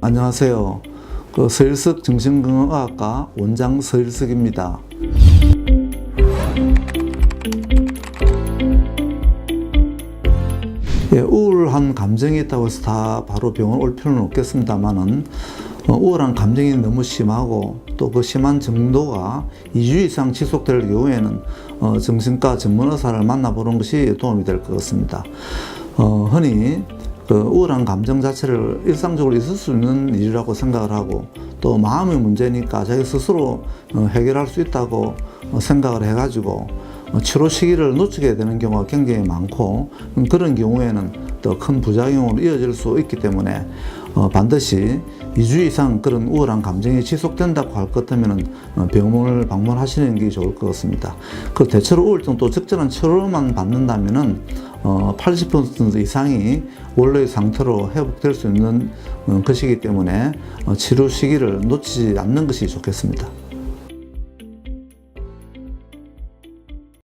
안녕하세요. 그 서일석 정신건강의학과 원장 서일석입니다. 예, 우울한 감정이 있다고 해서 다 바로 병원 올 필요는 없겠습니다만은 어, 우울한 감정이 너무 심하고 또 그 심한 정도가 2주 이상 지속될 경우에는 어, 정신과 전문 의사를 만나보는 것이 도움이 될 것 같습니다. 어, 흔히 그 우울한 감정 자체를 일상적으로 있을 수 있는 일이라고 생각을 하고 또 마음의 문제니까 자기 스스로 어, 해결할 수 있다고 어, 생각을 해가지고 어, 치료 시기를 놓치게 되는 경우가 굉장히 많고 음, 그런 경우에는 더 큰 부작용으로 이어질 수 있기 때문에 어, 반드시 2주 이상 그런 우울한 감정이 지속된다고 할 것 같으면 병원을 방문하시는 게 좋을 것 같습니다. 그 대체로 우울증 또 적절한 치료만 받는다면은 어, 80% 이상이 원래의 상태로 회복될 수 있는 어, 것이기 때문에 어, 치료 시기를 놓치지 않는 것이 좋겠습니다.